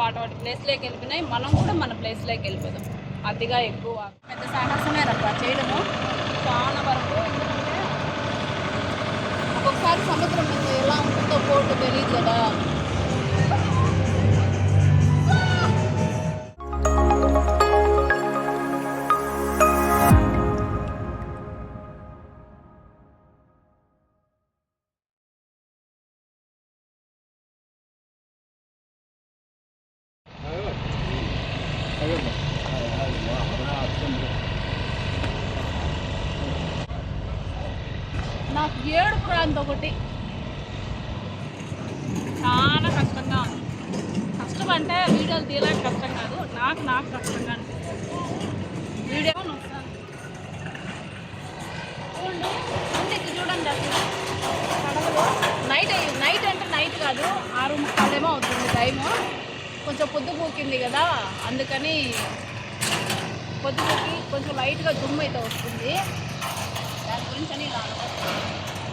వాటి వాటి ప్లేస్లోకి వెళ్ళిపోయినాయి. మనం కూడా మన ప్లేస్లోకి వెళ్ళిపోదాం. అతిగా ఎక్కువ. పెద్ద సాహసమే రబ్బా చేయడము చాలా వరకు ఎందుకంటే ఒక్కొక్కసారి సముద్రం ఎలా ఉంటుందో పోటు తెలియదు కదా. నాకు ఏడుపు రాంది ఒకటి. చాలా కష్టంగా ఉంది. కష్టం అంటే వీడియోలు తీయలేక కష్టం కాదు. నాకు నాకు కష్టంగా అనిపిస్తుంది వీడియో వస్తాను. చూడండి. ఇది చూడండి అసలు. కడవలో నైట్ నైట్ అంటే నైట్ కాదు. ఆరు ముక్కలేమో అవుతుంది టైము. కొంచెం పొద్దు పూకింది కదా. అందుకని పొద్దుపోకి కొంచెం లైట్గా దుమ్ము అయితే వస్తుంది. దాని గురించి అని ఇలా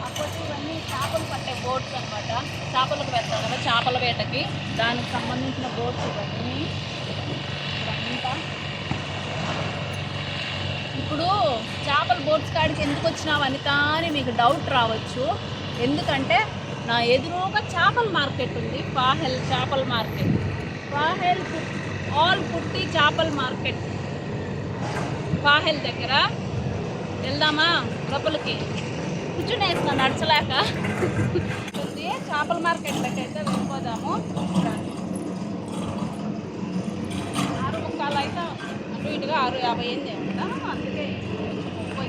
అప్పుడు ఇవన్నీ చేపలు పట్టే బోట్స్ అనమాట చేపలకు వెళ్తాం కదా చేపల వేటకి. దానికి సంబంధించిన బోట్స్ ఇవన్నీ. ఇవంతా ఇప్పుడు చేపల బోట్స్ కాడికి ఎందుకు వచ్చినా అనిత అని మీకు డౌట్ రావచ్చు. ఎందుకంటే నా ఎదురుగా చేపల మార్కెట్ ఉంది పాహెల్ చేపల మార్కెట్. పాహెల్ ఆల్ పుట్టి చేపల మార్కెట్. పాహెల్ దగ్గర. వెళ్దామా లోపలికి? కూర్చుని వేస్తాను నడచలేక. ఉంది. చేపల మార్కెట్లోకి అయితే వెళ్ళిపోదాము. ఆరు ముక్కలు అయితే అటు ఇటుగా ఆరు యాభై అయింది ఏమంటా అందుకే ముప్పై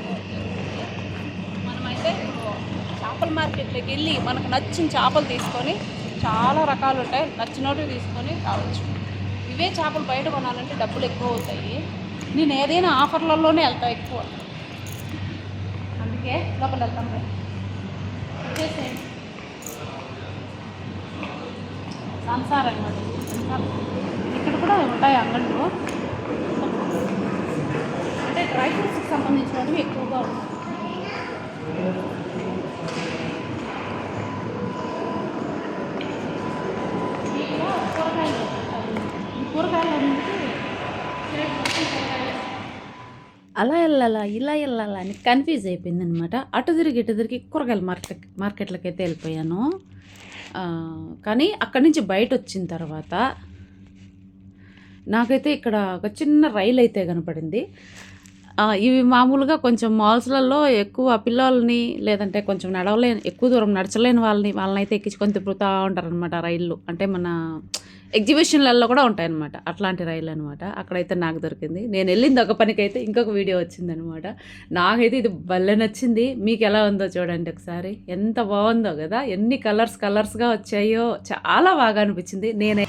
మనమైతే చేపల మార్కెట్లోకి వెళ్ళి మనకు నచ్చిన చేపలు తీసుకొని చాలా రకాలు ఉంటాయి. నచ్చినవి తీసుకొని కావచ్చు ఇవే చేపలు బయట కొనాలంటే డబ్బులు ఎక్కువ అవుతాయి. నేను ఏదైనా ఆఫర్లలోనే వెళ్తా ఎక్కువ. ఓకే లోపల వెళ్తాం రా. వచ్చేసేయండి సంసార్ ఇక్కడ కూడా ఉంటాయి అంగళ్ళు. అంటే డ్రై ఫ్రూట్స్కి సంబంధించినవి ఎక్కువగా ఉంటాయి. కూరగాయలు కూరగాయలు అన్నిటికీ రేట్ మొత్తం కూరగాయలు అలా వెళ్ళాలా ఇలా వెళ్ళాలా అని కన్ఫ్యూజ్ అయిపోయింది అనమాట అటు తిరిగి ఇటు తిరిగి కూరగాయల మార్కెట్ మార్కెట్లకి అయితే వెళ్ళిపోయాను కానీ అక్కడి నుంచి బయట వచ్చిన తర్వాత నాకైతే ఇక్కడ ఒక చిన్న రైలు అయితే కనపడింది ఇవి మామూలుగా కొంచెం మాల్స్లలో ఎక్కువ పిల్లల్ని లేదంటే కొంచెం నడవలేని ఎక్కువ దూరం నడచలేని వాళ్ళని వాళ్ళని అయితే ఎక్కించుకొని తిప్పుతూ ఉంటారనమాట రైళ్ళు. అంటే మన ఎగ్జిబిషన్లలో కూడా ఉంటాయన్నమాట. అట్లాంటి రైలు అనమాట అక్కడైతే నాకు దొరికింది. నేను వెళ్ళింది ఒక పనికైతే ఇంకొక వీడియో వచ్చిందనమాట నాకైతే ఇది భలే నచ్చింది. మీకు ఎలా ఉందో చూడండి ఒకసారి. ఎంత బాగుందో కదా. ఎన్ని కలర్స్ కలర్స్గా వచ్చాయో. చాలా బాగా అనిపించింది. నేనే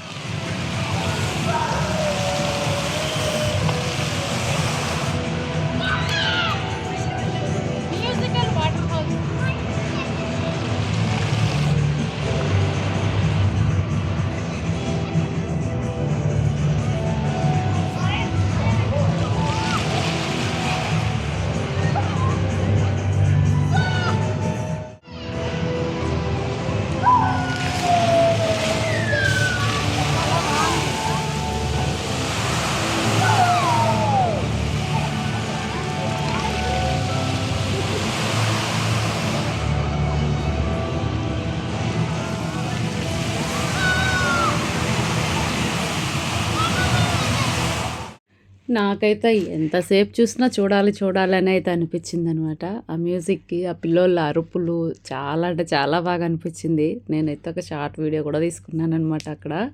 నాకైతే ఎంతసేపు చూసినా చూడాలి చూడాలి అని అయితే అనిపించింది అనమాట ఆ మ్యూజిక్కి ఆ పిల్లోళ్ళ అరుపులు చాలా అంటే చాలా బాగా అనిపించింది. నేనైతే ఒక షార్ట్ వీడియో కూడా తీసుకున్నాను అనమాట అక్కడ.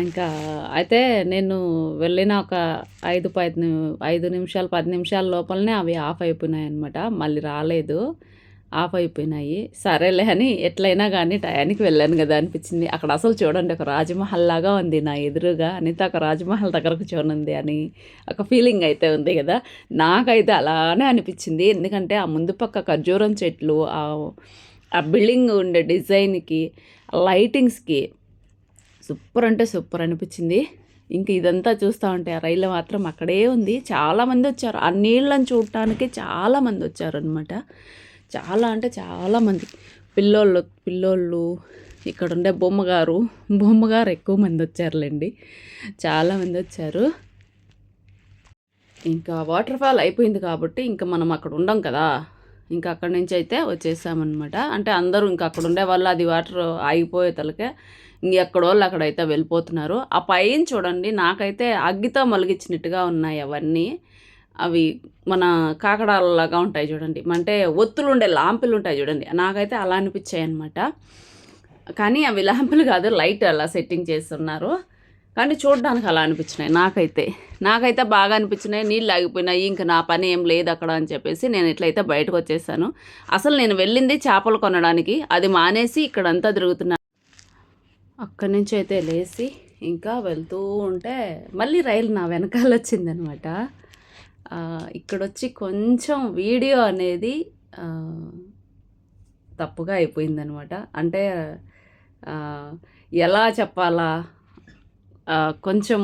ఇంకా అయితే నేను వెళ్ళిన ఒక ఐదు పది ని- ఐదు నిమిషాలు పది నిమిషాల లోపలనే అవి ఆఫ్ అయిపోయినాయి అనమాట మళ్ళీ రాలేదు. ఆఫ్ అయిపోయినాయి సరేలే అని ఎట్లయినా కానీ టయానికి వెళ్ళాను కదా అనిపించింది. అక్కడ అసలు చూడండి ఒక రాజమహల్ లాగా ఉంది నా ఎదురుగా. అనిత ఒక రాజమహల్ దగ్గరకు చూనుంది అని ఒక ఫీలింగ్ అయితే ఉంది కదా. నాకైతే అలానే అనిపించింది. ఎందుకంటే ఆ ముందు పక్క ఖర్జూరం చెట్లు ఆ ఆ బిల్డింగ్ ఉండే డిజైన్కి లైటింగ్స్కి సూపర్ అంటే సూపర్ అనిపించింది. ఇంక ఇదంతా చూస్తూ ఉంటే ఆ రైలు మాత్రం అక్కడే ఉంది. చాలామంది వచ్చారు. ఆ నీళ్ళని చూడటానికి చాలామంది వచ్చారు అనమాట చాలా అంటే చాలామంది పిల్లోళ్ళు పిల్లోళ్ళు ఇక్కడ ఉండే బొమ్మగారు బొమ్మగారు ఎక్కువ మంది వచ్చారులేండి. చాలామంది వచ్చారు. ఇంకా వాటర్ ఫాల్ అయిపోయింది కాబట్టి ఇంకా మనం అక్కడ ఉండం కదా. ఇంకా అక్కడి నుంచి అయితే వచ్చేసామన్నమాట. అంటే అందరూ ఇంకా అక్కడ ఉండే వాళ్ళు అది వాటర్ ఆగిపోయే తలకే ఇంకెక్కడ వాళ్ళు అక్కడైతే వెళ్ళిపోతున్నారు. ఆ పైన చూడండి నాకైతే అగ్గితో మలిగించినట్టుగా ఉన్నాయి అవన్నీ. అవి మన కాకడాలలాగా ఉంటాయి చూడండి. అంటే ఒత్తులు ఉండే లాంపులు ఉంటాయి చూడండి. నాకైతే అలా అనిపించాయి అనమాట కానీ అవి లాంపులు కాదు లైట్ అలా సెట్టింగ్ చేస్తున్నారు. కానీ చూడడానికి అలా అనిపించినాయి నాకైతే. నాకైతే బాగా అనిపించినాయి. నీళ్ళు ఆగిపోయినాయి. ఇంకా నా పని ఏం లేదు అక్కడ అని చెప్పేసి నేను ఇట్లయితే బయటకు వచ్చేసాను. అసలు నేను వెళ్ళింది చేపలు కొనడానికి. అది మానేసి ఇక్కడంతా తిరుగుతున్నా. అక్కడి నుంచి అయితే లేచి ఇంకా వెళ్తూ ఉంటే మళ్ళీ రైలు నా వెనకాల వచ్చిందనమాట ఇక్కడ వచ్చి కొంచెం వీడియో అనేది తప్పుగా అయిపోయిందనమాట. అంటే ఎలా చెప్పాలా? కొంచెం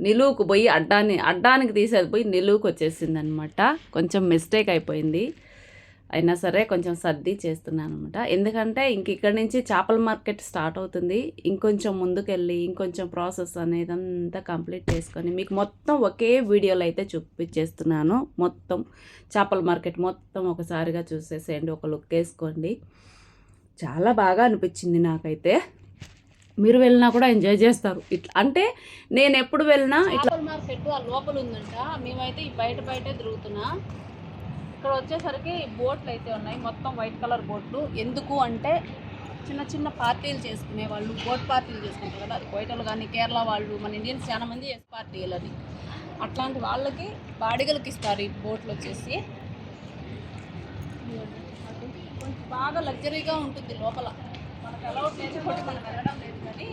నిలువుకు పోయి అడ్డాన్ని అడ్డానికి తీసేది పోయి నిలువుకు వచ్చేసిందనమాట కొంచెం మిస్టేక్ అయిపోయింది. అయినా సరే కొంచెం సర్ది చేస్తున్నాను అనమాట ఎందుకంటే ఇంక ఇక్కడి నుంచి చేపల మార్కెట్ స్టార్ట్ అవుతుంది. ఇంకొంచెం ముందుకెళ్ళి ఇంకొంచెం ప్రాసెస్ అనేది అంతా కంప్లీట్ చేసుకొని మీకు మొత్తం ఒకే వీడియోలో అయితే చూపించేస్తున్నాను మొత్తం చేపల మార్కెట్ మొత్తం ఒకసారిగా చూసేసేయండి ఒక లుక్ వేసుకోండి. చాలా బాగా అనిపించింది నాకైతే. మీరు వెళ్ళినా కూడా ఎంజాయ్ చేస్తారు. ఇట్లా అంటే నేను ఎప్పుడు వెళ్ళినా ఇట్లా మార్కెట్ ఆ లోపల ఉందంట. మేమైతే ఈ బయట బయటే తిరుగుతున్నా. ఇక్కడ వచ్చేసరికి బోట్లు అయితే ఉన్నాయి. మొత్తం వైట్ కలర్ బోట్లు. ఎందుకు అంటే చిన్న చిన్న పార్టీలు చేసుకునే వాళ్ళు బోట్ పార్టీలు చేసుకుంటారు కదా. అది బయటలు కానీ కేరళ వాళ్ళు మన ఇండియన్స్ చాలా మంది చేసే పార్టీలు అట్లాంటి వాళ్ళకి బాడిగలకి ఇస్తారు ఈ బోట్లు వచ్చేసి. కొంచెం బాగా లగ్జరీగా ఉంటుంది లోపల. మనకు అలౌడ్ లేదు మనం వెళ్ళడం లేదు కానీ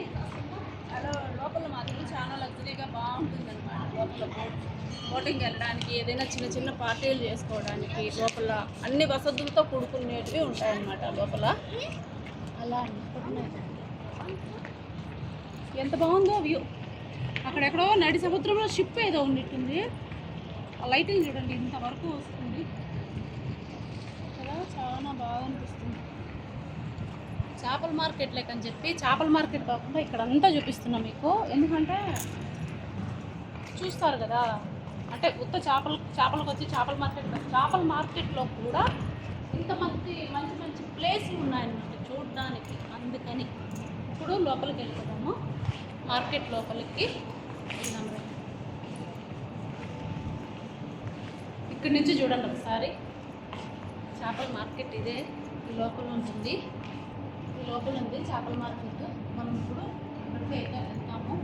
అలా లోపల మాత్రం చాలా లగ్జరీగా బాగుంటుంది అనమాట లోపల బోటింగ్ వెళ్ళడానికి ఏదైనా చిన్న చిన్న పార్టీలు చేసుకోవడానికి లోపల అన్ని వసతులతో కూడుకునేటివి ఉంటాయన్నమాట లోపల. అలా. ఎంత బాగుందో వ్యూ. అక్కడెక్కడో నడి సముద్రంలో షిప్ ఏదో ఉన్నట్టుంది. ఆ లైటింగ్ చూడండి ఇంతవరకు వస్తుంది. కదా చాలా బాగా అనిపిస్తుంది. చేపల మార్కెట్ లెక్క అని చెప్పి చేపల మార్కెట్ కాకుండా ఇక్కడ అంతా చూపిస్తున్నా మీకు. ఎందుకంటే చూస్తారు కదా. అంటే ఉత్త చేపలు చేపలకు వచ్చి చేపల మార్కెట్ చేపల మార్కెట్లో కూడా ఇంత మంచి మంచి మంచి ప్లేస్లు ఉన్నాయన్నమాట చూడడానికి. అందుకని ఇప్పుడు లోపలికి వెళ్ళిపోదాము మార్కెట్ లోపలికి వెళ్దాం ఇక్కడి నుంచి చూడండి ఒకసారి. చేపల మార్కెట్ ఇదే ఈ లోపల ఉంటుంది. ఈ లోపల ఉంది చేపల మార్కెట్. మనం ఇప్పుడు ఇక్కడికి అయితే వెళ్తాము.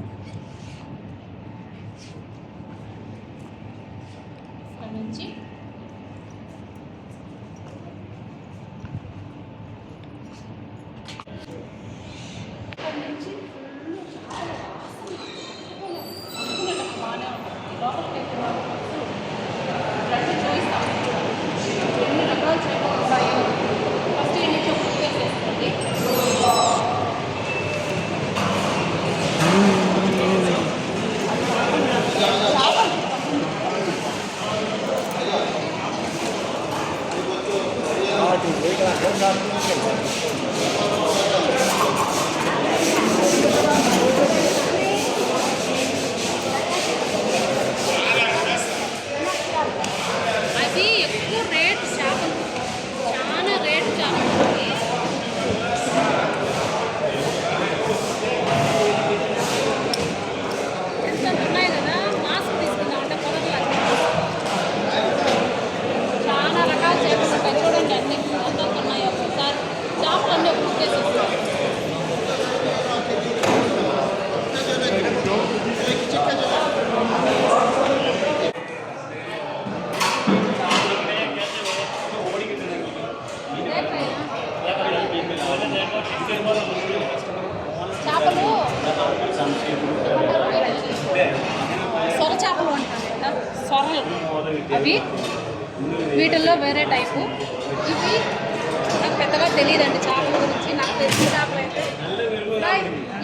ఇక్కడ నుంచి ఇక్కడ నుంచి ఫుల్ చాలా వాసన. అనుకునేటప్పుడు బాగానే ఉంటుంది లోపలికి వెళ్తే మాత్రం అస్సలు రండి చూపిస్తాం ఎన్ని రకాల చేపలు ఉన్నాయో ఫస్ట్ ఈ నుంచి ఒక చేసుకోండి అది ఎక్కువ రేట్ చేపలు చాలా రేట్ చేపలు ఉంది. ఎంత ఉన్నాయి కదా మాస్క్ తీసుకుందాం అంటే పొరలు చాలా రకాల చేపలు ఉంటాయి చూడండి అన్ని ఎంత ఉన్నాయో ఒకసారి చేపలు అన్నీ ఒక్కొక్కేసేస్తాం చేపలు సొర చేపలు అంటారు కదా సొరలు అవి వీటిల్లో వేరే టైపు. ఇవి నాకు పెద్దగా తెలియదండి చేపల గురించి నాకు తెలిసిన చేపలు అయితే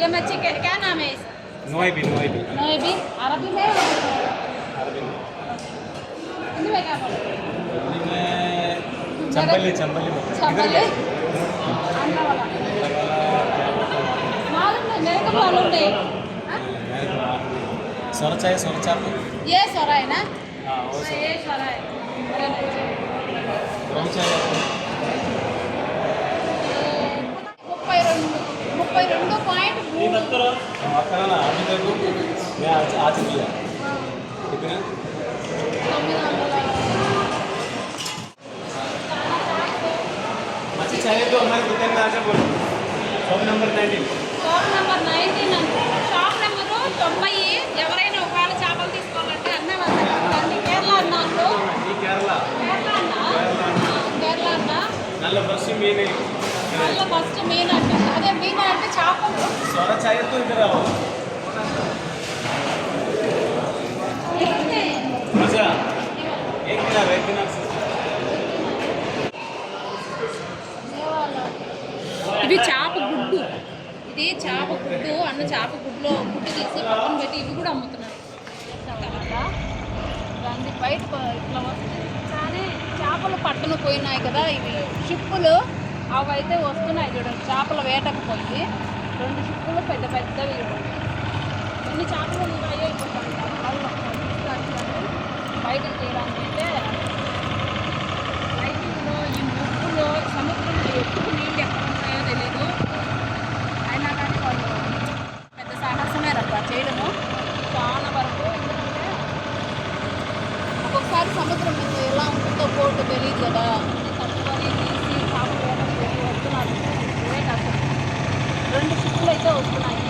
ఏమే చికెన్ క్యాన్ ఆమె నోయబీ నోయబీ. నోయబీ అరబీ సొరచాయ సొరచాప. ఏ సొర అయినా ముప్పై రెండు ముప్పై రెండు పాయింట్ మంచి చదివితే ఉన్నారు కుటుంబ రాజకూడదు number nineteen shop number nineteen shop number తొంభై ఎవరైనా అందులో ఫస్ట్ మీన్ అందులో ఫస్ట్ అంటే అదే అంటే ఇది చేప గుడ్డు. ఇది చేప గుడ్డు అన్న చేప గుడ్లో గుడ్డు తీసి పక్కన పెట్టి ఇవి కూడా అమ్ముతున్నారు. బయట ఇట్లా వస్తుంది చేపలు పట్టణ పోయినాయి కదా ఇవి షిప్పులు అవి అయితే వస్తున్నాయి చూడండి చేపల వేటకు పోయి రెండు షిప్పులు పెద్ద పెద్దవి ఎన్ని చేపలు ఉన్నాయో ఇప్పుడు బయటకు తీయడానికి అయితే లైటింగ్లో ఈ ముప్పులో సముద్రంలో ఎక్కువ నీళ్ళు ఎక్కువ ఉన్నాయో తెలియదు అయినా కానీ వాళ్ళు పెద్ద సాహసమే రబ్బా చేయడము చాలా వరకు ఎందుకంటే ఒక్కొక్కసారి సముద్రం మీద ఎలా ఉంటుందో బోటు తెలియదు కదా అన్ని తట్టుకొని తీసి చేపలు వేటకు వెళ్ళి వస్తున్నారు ఇవే కదా. రెండు షిఫ్ట్లు అయితే వస్తున్నాయి.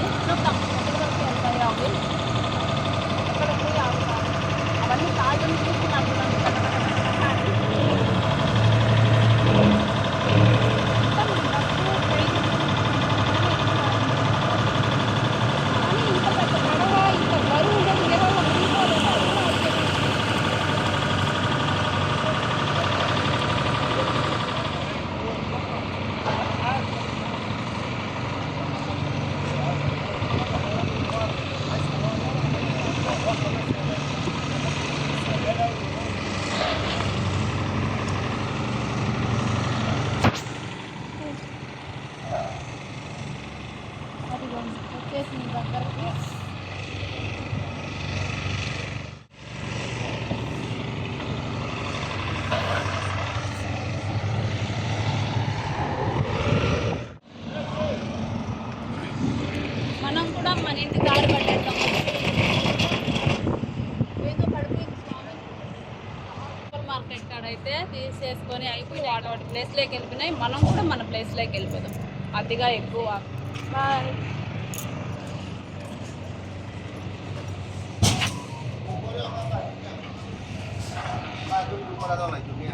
వచ్చేసింది దగ్గరికి మనం కూడా మన ఇంటి దారి పట్టేద్దాం. ఏదో పడిపోయింది సూపర్ మార్కెట్ కాడ అయితే తీసేసుకొని అయిపోయి వాటి వాటి ప్లేస్లోకి వెళ్ళిపోయినాయి. మనం కూడా మన ప్లేస్లోకి వెళ్ళిపోదాం. అతిగా ఎక్కువ. బాయ్ করা দাও নাই তুমি